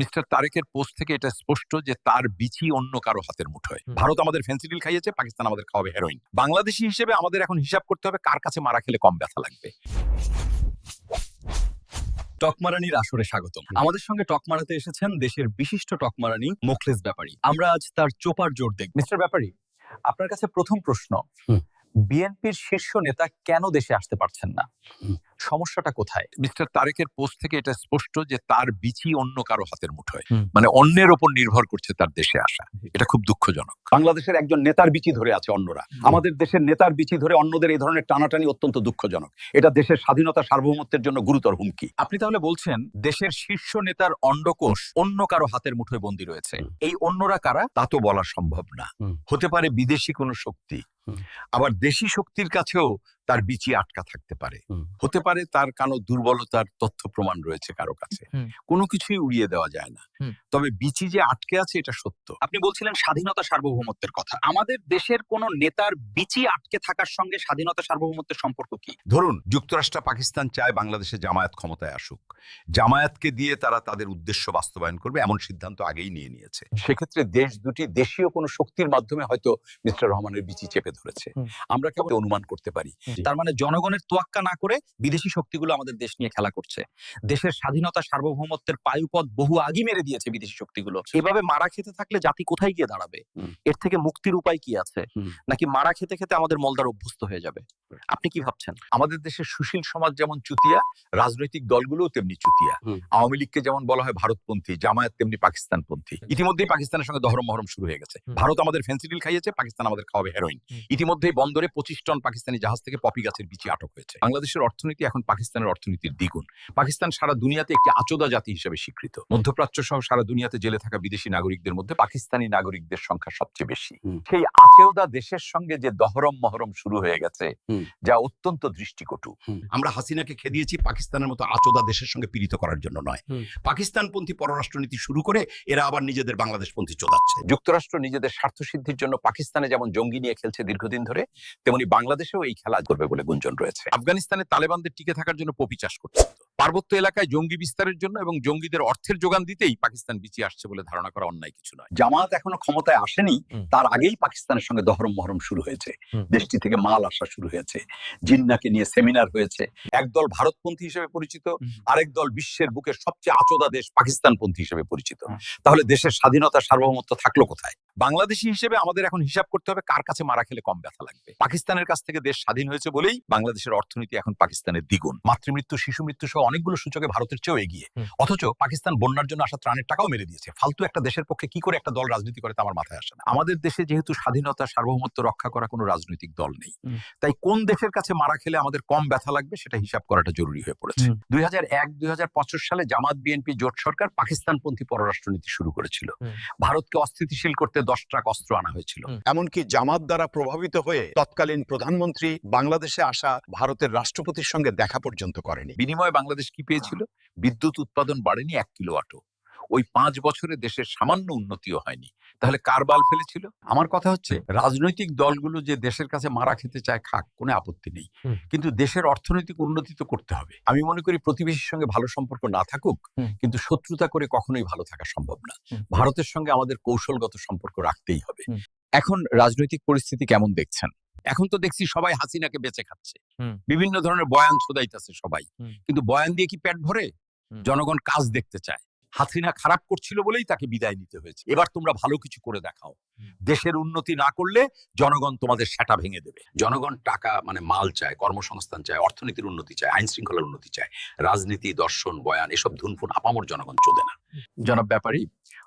Mister তারেকের post থেকে এটা স্পষ্ট যে তার বিচি অন্য কারও হাতের মুঠোয়। ভারত আমাদের ফেন্সিডিল খাইয়েছে পাকিস্তান আমাদের খাওয়াবে হেরোইন বাংলাদেশি হিসেবে আমাদের এখন হিসাব করতে হবে কার কাছে মারা খেলে কম ব্যথা লাগবে। টকমারানির আসরে স্বাগতম। আমাদের সঙ্গে টকমারাতে এসেছেন দেশের বিশিষ্ট টকমারানি মোখলেস ব্যাপারী। আমরা আজ তার চোপার জোর দেখব। মিস্টার ব্যাপারী আপনার কাছে প্রথম প্রশ্ন বিএনপির শীর্ষ নেতা কেন দেশে আসতে পারছেন না। সমস্যাটা কোথায়? মিস্টার তারেকের পোস্ট থেকে এটা স্পষ্ট যে তার বিচি অন্য কারও হাতের মুঠোয়। মানে অন্যের ওপর নির্ভর করছে তার দেশে আসা। এটা খুব দুঃখজনক। বাংলাদেশের একজন নেতার বিচি ধরে আছে অন্যরা। আমাদের দেশের নেতার বিচি ধরে অন্যদের এই ধরনের টানাটানি অত্যন্ত দুঃখজনক। এটা দেশের স্বাধীনতা সার্বভৌমত্বের জন্য গুরুতর হুমকি। আপনি তাহলে বলছেন দেশের শীর্ষ নেতার অন্ডকোষ অন্য কারও হাতের মুঠোয় বন্দী রয়েছে। এই অন্যরা কারা? তা তো বলা সম্ভব না। হতে পারে বিদেশি কোনো শক্তি। আবার দেশি শক্তির কাছেও তার বিচি আটকা থাকতে পারে। হতে পারে তার কানো দুর্বলতার তথ্য প্রমাণ রয়েছে কারও কাছে। কোনো কিছুই উড়িয়ে দেওয়া যায় না। তবে বিচি যে আটকে আছে এটা সত্য। আপনি বলছিলেন স্বাধীনতা সার্বভৌমত্বের কথা। আমাদের দেশের কোন নেতার বিচি আটকে থাকার সঙ্গে স্বাধীনতা সার্বভৌমত্বের সম্পর্ক কি? ধরুন যুক্তরাষ্ট্র পাকিস্তান চায় বাংলাদেশে জামায়াত ক্ষমতায় আসুক। জামায়াতকে দিয়ে তারা তাদের উদ্দেশ্য বাস্তবায়ন করবে এমন সিদ্ধান্ত আগেই নিয়ে নিয়েছে। সেক্ষেত্রে দেশ দুটি দেশীয় কোনো শক্তির মাধ্যমে হয়তো মিস্টার রহমানের বিচি চেপে ধরেছে। আমরা কেবল অনুমান করতে পারি তার মানে জনগণের তোয়াক্কা না করে বিদেশি শক্তিগুলো আমাদের দেশ নিয়ে খেলা করছে। দেশের স্বাধীনতা সার্বভৌমত্বের পায়ুপথ বহু আগি মেরে দিয়েছে বিদেশি শক্তিগুলো। এভাবে মারা খেতে থাকলে জাতি কোথায় গিয়ে দাঁড়াবে? এর থেকে মুক্তির উপায় কি আছে? নাকি মারা খেতে খেতে আমাদের মলদার অভ্যস্ত হয়ে যাবে? আপনি কি ভাবছেন? আমাদের দেশের সুশীল সমাজ যেমন চুতিয়া রাজনৈতিক দলগুলোও তেমনি চুতিয়া। আওয়ামী লীগকে যেমন বলা হয় ভারতপন্থী জামায়াত তেমনি পাকিস্তানপন্থী। ইতিমধ্যেই পাকিস্তানের সঙ্গে দহরম মহরম শুরু হয়ে গেছে। ভারত আমাদের ফেন্সিডিল খাইয়েছে পাকিস্তান আমাদের খাওয়াবে হেরোইন ইতিমধ্যেই বন্দরে পঁচিশ টন পাকিস্তানি জাহাজ থেকে পপি গাছের বিচি আটক হয়েছে। বাংলাদেশের অর্থনীতি এখন পাকিস্তানের অর্থনীতির দ্বিগুণ। পাকিস্তান সারা দুনিয়াতে একটি আচোদা জাতি হিসেবে স্বীকৃত। মধ্যপ্রাচ্য সহ সারা দুনিয়াতে জেলে থাকা বিদেশি নাগরিকদের মধ্যে পাকিস্তানি নাগরিকদের সংখ্যা সবচেয়ে বেশি। সেই আচেওদা দেশের সঙ্গে যে দহরম মহরম শুরু হয়ে গেছে। যা অত্যন্ত দৃষ্টিকটু। আমরা হাসিনাকে খেদিয়েছি পাকিস্তানের মতো আচোদা দেশের সঙ্গে পীড়িত করার জন্য নয়। পাকিস্তানপন্থী পররাষ্ট্রনীতি শুরু করে এরা আবার নিজেদের বাংলাদেশপন্থী চোদাচ্ছে। যুক্তরাষ্ট্র নিজেদের স্বার্থ সিদ্ধির জন্য পাকিস্তানে যেমন জঙ্গি নিয়ে খেলছে দীর্ঘদিন ধরে তেমনি বাংলাদেশেও এই খেলা করবে বলে গুঞ্জন রয়েছে। আফগানিস্তানে তালেবানদের টিকে থাকার জন্য পপি চাষ করছে। পার্বত্য এলাকায় জঙ্গি বিস্তারের জন্য এবং জঙ্গিদের অর্থের যোগান দিতেই পাকিস্তান বিচি আসছে বলে ধারণা করা অন্যায় কিছু নয়। জামাত এখনও ক্ষমতায় আসেনি তার আগেই পাকিস্তানের সঙ্গে দহরম মহরম শুরু হয়েছে। দেশটি থেকে মাল আসা শুরু হয়েছে। জিন্নাকে নিয়ে সেমিনার হয়েছে। একদল ভারতপন্থী হিসেবে পরিচিত। আরেক দল বিশ্বের বুকে সবচেয়ে আচোদা দেশ পাকিস্তানপন্থী হিসেবে পরিচিত। তাহলে দেশের স্বাধীনতা সার্বভৌমত্ব থাকল কোথায়? বাংলাদেশি হিসেবে আমাদের এখন হিসাব করতে হবে কার কাছে মারা খেলে কম ব্যথা লাগবে। পাকিস্তানের কাছ থেকে দেশ স্বাধীন হয়েছে বলেই বাংলাদেশের অর্থনীতি এখন পাকিস্তানের দ্বিগুণ। মাতৃমৃত্যু শিশু মৃত্যু সহ অনেকগুলো সূচকে ভারতের চেয়েও এগিয়ে। অথচ পাকিস্তান বন্যার জন্য আসা ত্রাণের টাকাও মেরে দিয়েছে। ফালতু একটা দেশের পক্ষে কি করে একটা দল রাজনীতি করে তা আমার মাথায় আসে না। আমাদের দেশে যেহেতু স্বাধীনতা সার্বভৌমত্ব রক্ষা করা কোনো রাজনৈতিক দল নেই। তাই কোন দেশের কাছে মারা খেলে আমাদের কম ব্যথা লাগবে সেটা হিসাব করাটা জরুরি হয়ে পড়েছে। দুই হাজার এক দুই হাজার সালে জামাত বিএনপি জোট সরকার পাকিস্তানপন্থী পররাষ্ট্রনীতি শুরু করেছিল। ভারতকে অস্থিতিশীল করতে দশ ট্রাক অস্ত্র আনা হয়েছিল। এমনকি জামাত দ্বারা প্রভাবিত হয়ে তৎকালীন প্রধানমন্ত্রী বাংলাদেশে আসা ভারতের রাষ্ট্রপতির সঙ্গে দেখা পর্যন্ত করেনি। বিনিময়ে বাংলাদেশ কি পেয়েছিল? বিদ্যুৎ উৎপাদন বাড়েনি এক কিলোওয়াটও। ওই পাঁচ বছরে দেশের সামান্য উন্নতিও হয়নি। তাহলে কার বাল ফেলেছিল? আমার কথা হচ্ছে রাজনৈতিক দলগুলো যে দেশের কাছে মারা খেতে চায় খাক কোনো আপত্তি নেই। কিন্তু দেশের অর্থনৈতিক উন্নতি তো করতে হবে। আমি মনে করি প্রতিবেশীর সঙ্গে ভালো সম্পর্ক না থাকুক কিন্তু শত্রুতা করে কখনোই ভালো থাকা সম্ভব না। ভারতের সঙ্গে আমাদের কৌশলগত সম্পর্ক রাখতেই হবে। এখন রাজনৈতিক পরিস্থিতি কেমন দেখছেন? এখন তো দেখছি সবাই হাসিনাকে বেঁচে খাচ্ছে। বিভিন্ন ধরনের বয়ান ছোদাইতেছে সবাই। কিন্তু বয়ান দিয়ে কি পেট ভরে? জনগণ কাজ দেখতে চায়। হাসিনা খারাপ করছিল বলেই তাকে বিদায় নিতে হয়েছে। এবার তোমরা ভালো কিছু করে দেখাও। দেশের উন্নতি না করলে জনগণ তোমাদের সেটা ভেঙে দেবে। জনগণ টাকা মানে মাল চায় কর্মসংস্থান চায় অর্থনীতির উন্নতি চায় আইন শৃঙ্খলার উন্নতি চায় রাজনীতি দর্শন বয়ান এসব ধুনফুন আপামর জনগণ চোদে না। জনাব ব্যাপারী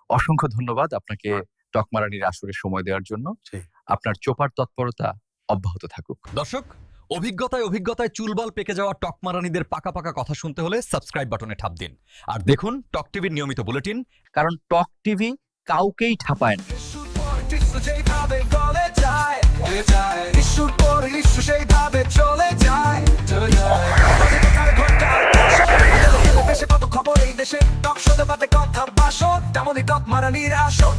অসংখ্য ধন্যবাদ আপনাকে টকমারানির আসরে সময় দেওয়ার জন্য। আপনার চোপার তৎপরতা অব্যাহত থাকুক। দর্শক অভিজ্ঞতায় অভিজ্ঞতায় চুলবাল পেকে যাওয়া টকমারানিদের পাকা পাকা কথা শুনতে হলে সাবস্ক্রাইব বাটনে ঠাপ দিন। আর দেখুন, টক টিভির নিয়মিত বুলেটিন, কারণ টক টিভি কাউকেই ঠাপায় না। টক কথা বাসো তেমনই টক মারানির আসো